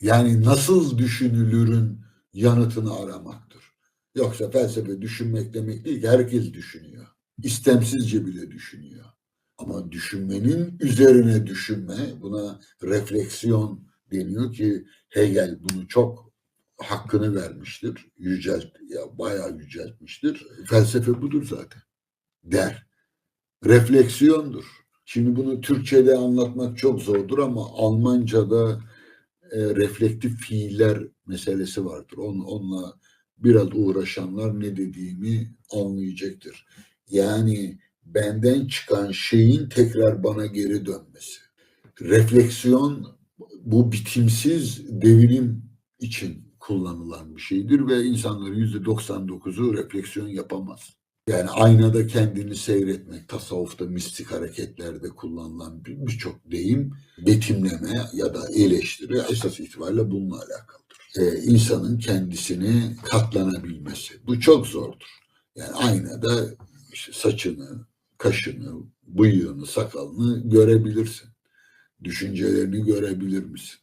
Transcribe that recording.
Yani nasıl düşünülürün yanıtını aramaktır. Yoksa felsefe düşünmek demek değil ki herkes düşünüyor. İstemsizce bile düşünüyor. Ama düşünmenin üzerine düşünme, buna refleksiyon deniyor ki Hegel bunu çok hakkını vermiştir. Yücelt, ya bayağı yüceltmiştir. Felsefe budur zaten. Der. Refleksiyondur. Şimdi bunu Türkçe'de anlatmak çok zordur ama Almanca'da e, reflektif fiiller meselesi vardır. On, onunla biraz uğraşanlar ne dediğimi anlayacaktır. Yani benden çıkan şeyin tekrar bana geri dönmesi. Refleksiyon bu bitimsiz devrim için kullanılan bir şeydir ve insanların yüzde 99'u refleksiyon yapamaz. Yani aynada kendini seyretmek, tasavvufta mistik hareketlerde kullanılan bir- birçok deyim, betimleme ya da eleştiri esas itibariyle bununla alakalıdır. Ee, insanın kendisini katlanabilmesi. Bu çok zordur. Yani aynada işte saçını, kaşını, bıyığını, sakalını görebilirsin. Düşüncelerini görebilir misin?